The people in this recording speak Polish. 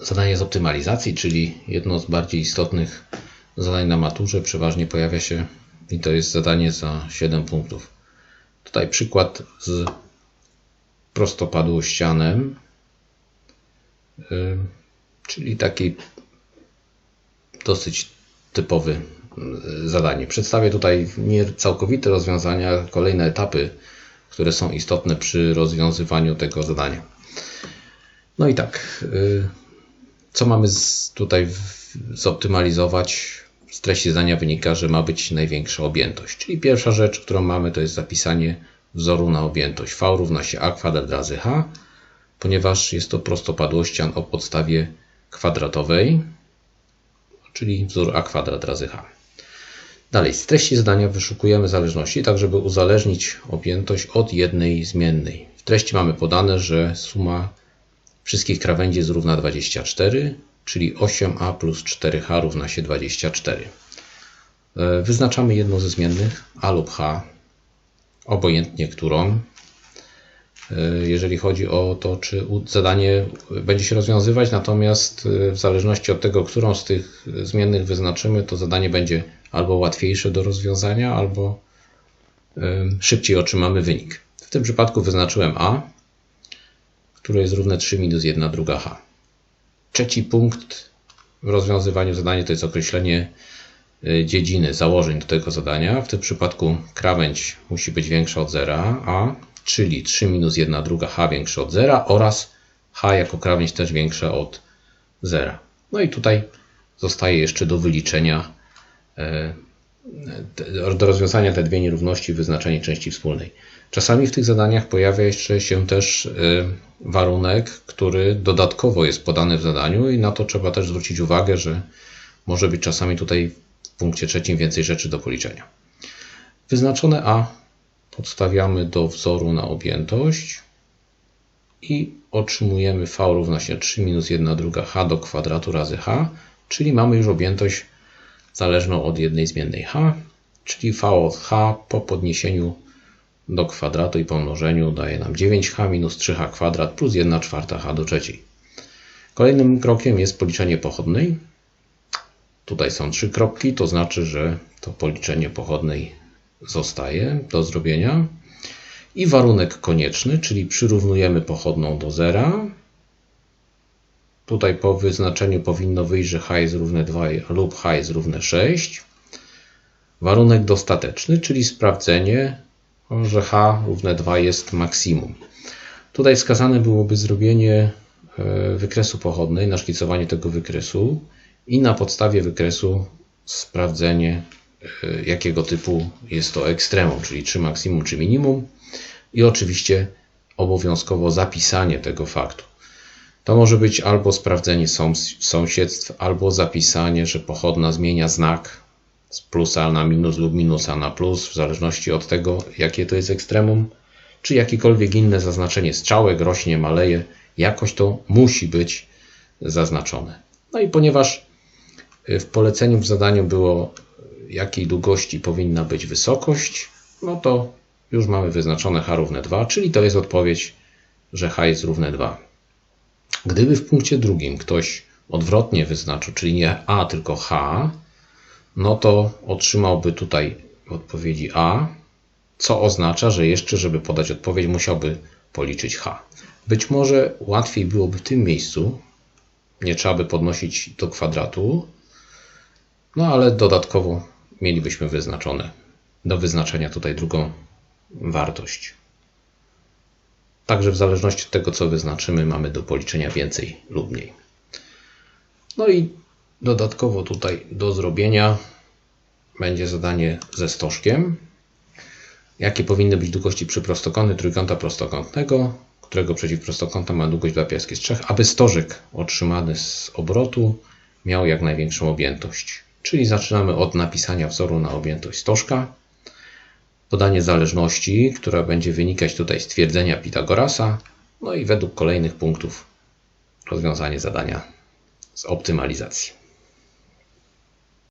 zadanie z optymalizacji, czyli jedno z bardziej istotnych zadań na maturze, przeważnie pojawia się i to jest zadanie za 7 punktów. Tutaj przykład z prostopadłościanem, czyli taki dosyć typowy zadanie. Przedstawię tutaj nie całkowite rozwiązania, kolejne etapy, które są istotne przy rozwiązywaniu tego zadania. No i tak, y, co mamy z, tutaj zoptymalizować? Z treści zdania wynika, że ma być największa objętość. Czyli pierwsza rzecz, którą mamy, to jest zapisanie wzoru na objętość. V równa się a kwadrat razy h, ponieważ jest to prostopadłościan o podstawie kwadratowej, czyli wzór a kwadrat razy h. Dalej, z treści zadania wyszukujemy zależności, tak żeby uzależnić objętość od jednej zmiennej. W treści mamy podane, że suma wszystkich krawędzi jest równa 24, czyli 8a plus 4h równa się 24. E, wyznaczamy jedną ze zmiennych, a lub h, obojętnie którą. E, jeżeli chodzi o to, czy zadanie będzie się rozwiązywać, natomiast e, w zależności od tego, którą z tych zmiennych wyznaczymy, to zadanie będzie albo łatwiejsze do rozwiązania, albo szybciej otrzymamy wynik. W tym przypadku wyznaczyłem a, które jest równe 3 minus 1 druga h. Trzeci punkt w rozwiązywaniu zadania to jest określenie y, dziedziny, założeń do tego zadania. W tym przypadku krawędź musi być większa od zera, a czyli 3 minus 1 druga h większa od zera oraz h jako krawędź też większa od zera. No i tutaj zostaje jeszcze do wyliczenia, e, do rozwiązania te dwie nierówności wyznaczenie części wspólnej. Czasami w tych zadaniach pojawia jeszcze się też y, warunek, który dodatkowo jest podany w zadaniu i na to trzeba też zwrócić uwagę, że może być czasami tutaj w punkcie trzecim więcej rzeczy do policzenia. Wyznaczone A podstawiamy do wzoru na objętość i otrzymujemy V równa się 3 minus 1 druga h do kwadratu razy h, czyli mamy już objętość zależną od jednej zmiennej h, czyli V od h po podniesieniu do kwadratu i pomnożeniu daje nam 9h minus 3h kwadrat plus 1 czwarta h do trzeciej. Kolejnym krokiem jest policzenie pochodnej. Tutaj są trzy kropki, to znaczy, że to policzenie pochodnej zostaje do zrobienia. I warunek konieczny, czyli przyrównujemy pochodną do zera. Tutaj po wyznaczeniu powinno wyjść, że h jest równe 2 lub h jest równe 6. Warunek dostateczny, czyli sprawdzenie, że h równe 2 jest maksimum. Tutaj wskazane byłoby zrobienie e, wykresu pochodnej, naszkicowanie tego wykresu i na podstawie wykresu sprawdzenie e, jakiego typu jest to ekstremum, czyli czy maksimum, czy minimum i oczywiście obowiązkowo zapisanie tego faktu. To może być albo sprawdzenie sąsiedztw, albo zapisanie, że pochodna zmienia znak z plusa na minus lub minusa na plus, w zależności od tego, jakie to jest ekstremum, czy jakiekolwiek inne zaznaczenie strzałek rośnie, maleje, jakoś to musi być zaznaczone. No i ponieważ w poleceniu w zadaniu było, jakiej długości powinna być wysokość, no to już mamy wyznaczone h równe 2, czyli to jest odpowiedź, że h jest równe 2. Gdyby w punkcie drugim ktoś odwrotnie wyznaczył, czyli nie a, tylko h, no to otrzymałby tutaj odpowiedzi A, co oznacza, że jeszcze, żeby podać odpowiedź, musiałby policzyć H. Być może łatwiej byłoby w tym miejscu, nie trzeba by podnosić do kwadratu, no ale dodatkowo mielibyśmy wyznaczone do wyznaczenia tutaj drugą wartość. Także w zależności od tego, co wyznaczymy, mamy do policzenia więcej lub mniej. No i Dodatkowo tutaj do zrobienia będzie zadanie ze stożkiem. Jakie powinny być długości przyprostokątny trójkąta prostokątnego, którego przeciwprostokąta ma długość dla piaski z 3, aby stożek otrzymany z obrotu miał jak największą objętość. Czyli zaczynamy od napisania wzoru na objętość stożka, podanie zależności, która będzie wynikać tutaj z twierdzenia Pitagorasa, no i według kolejnych punktów rozwiązanie zadania z optymalizacji.